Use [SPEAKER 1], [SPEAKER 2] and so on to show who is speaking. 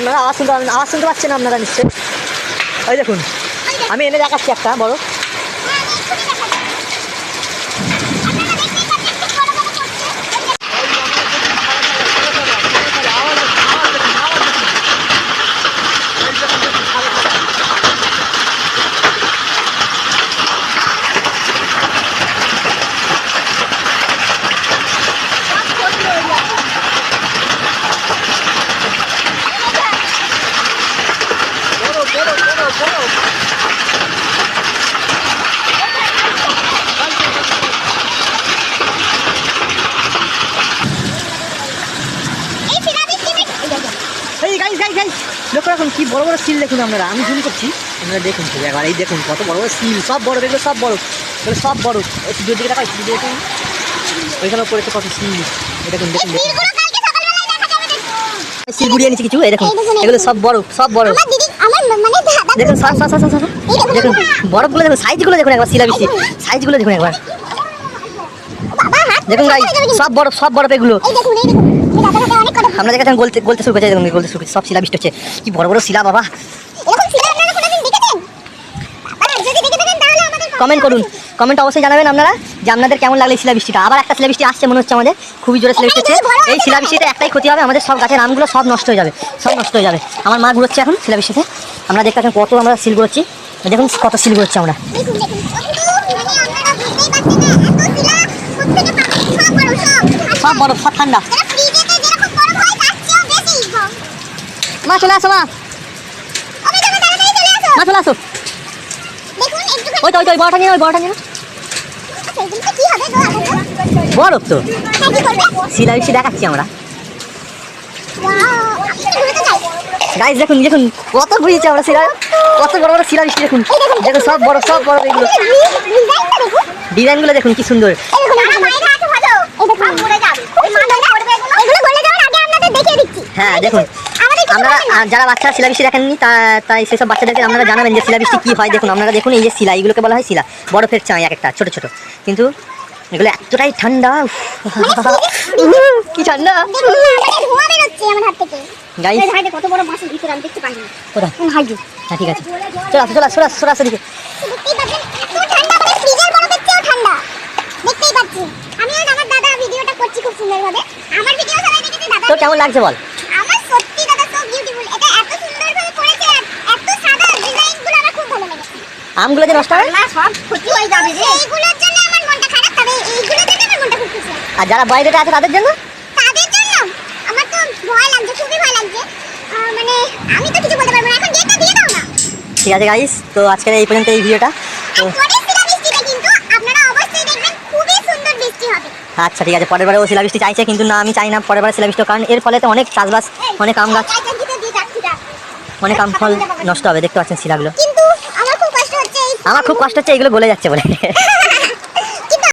[SPEAKER 1] আপনারা আওয়াজ শুনতে আওয়াজ শুনতে পাচ্ছেন আপনারা নিশ্চয়ই? ওই দেখুন, আমি এনে দেখাচ্ছি একটা, বড় এই গাইস গাইস গাইস লক্ষ্য রাখুন কি বড় বড় সিল দেখুন আপনারা। আমি জুম করছি। আপনারা দেখুন একবার এই দেখুন কত বড় বড় সিল সব বড় এগুলো সব বড়। সব বড়। একটু দূর দিকে একটু দেখুন ওইখানেও পড়েছে কত সিল দেখুন দেখুন দেখুন। সিল গুড়িয়ে নিচ্ছে কিছু এই দেখুন। এগুলো সব বড় সব বড়। দেখুন। দেখুন বরফগুলো দেখুন সাইজগুলো দেখুন একবার বৃষ্টি সাইজগুলো দেখুন একবার। দেখুন ভাই সব বরফ সব বরফ এগুলো। আমরা দেখেছেন গলতে গলতে শুরু করেছে দেখুন গলতে শুরু করেছে সব শিলা হচ্ছে। কি বড় বড় শিলা বাবা। কমেন্ট করুন। কমেন্ট অবশ্যই জানাবেন আপনারা যে আপনাদের কেমন লাগল এই শিলাবৃষ্টিটা আবার একটা শিলাবৃষ্টি আসছে মনে হচ্ছে আমাদের। খুবই জোরে শিলাবৃষ্টি হচ্ছে। এই শিলাবৃষ্টিতে একটাই ক্ষতি হবে আমাদের সব গাছের আমগুলো সব নষ্ট হয়ে যাবে সব নষ্ট হয়ে যাবে। আমার মা ঘুরোচ্ছে এখন শিলাবৃষ্টিতে আমরা দেখতে পাচ্ছেন কত আমরা সিল করছি। দেখুন কত সিল করছি আমরা। সব বরফ সব ঠান্ডা। মা চলে আসো মা। মা চলে আসো। ওই তো ওই তো ওই বড়টা নিয়ে ওই বড়টা নিয়ে নাও। বরফ তো। শিলাবৃষ্টি দেখাচ্ছি আমরা। গাইজ দেখুন দেখুন কত ঘুরিয়েছে আমরা শিলা কত বড় বড় শিলাবৃষ্টি দেখুন। দেখুন। সব বড় সব বড় এগুলো। ডিজাইনগুলো দেখুন কি সুন্দর। হ্যাঁ দেখুন। আমরা আহ, যারা বাচ্চারা শিলাবৃষ্টি দেখেননি তাই সেসব বাচ্চাদেরকে আপনারা জানাবেন যে শিলাবৃষ্টি কী হয়। দেখুন আপনারা দেখুন এই যে শিলা এইগুলোকে বলা হয় শিলা বরফের চাই এক একটা ছোট ছোট। কিন্তু এগুলো এতটাই ঠান্ডা কি ঠান্ডা?
[SPEAKER 2] কত বড় মাছের ভিতরে আমি দেখতে
[SPEAKER 1] কোথায়? ঠিক আছে। চলো আসো চলো আসো, আসো, আসো দিকে তো কেমন লাগছে বল?
[SPEAKER 2] আমার সত্যি দাদা সো বিউটিফুল এটা এত সুন্দরভাবে করেছে এত সাদা ডিজাইনগুলো আমার খুব ভালো লেগেছে।
[SPEAKER 1] আমগুলো যে নষ্ট হয়
[SPEAKER 2] না সব ক্ষতি হয়ে যাবে রে। এইগুলোর জন্য
[SPEAKER 1] আর যারা বাইরেতে আছে তাদের জন্য?
[SPEAKER 2] তাদের জন্য? আমার তো ভয় লাগছে খুবই ভয় লাগছে। মানে আমি তো কিছু বলতে পারব না। এখন ডেটটা দিয়ে দাও না।
[SPEAKER 1] ঠিক আছে গাইস তো আজকের এই পর্যন্ত এই ভিডিওটা। তো আচ্ছা ঠিক আছে পরের বারে ও শিলাবৃষ্টি চাইছে কিন্তু না আমি চাই না পরের বারে হোক, কারণ এর ফলে তো অনেক চাষবাস অনেক আম গাছ অনেক আম ফল নষ্ট হবে দেখতে পাচ্ছেন শিলাগুলো।
[SPEAKER 2] আমার খুব কষ্ট হচ্ছে এই
[SPEAKER 1] আমার খুব কষ্ট হচ্ছে এগুলো গলে যাচ্ছে বলে।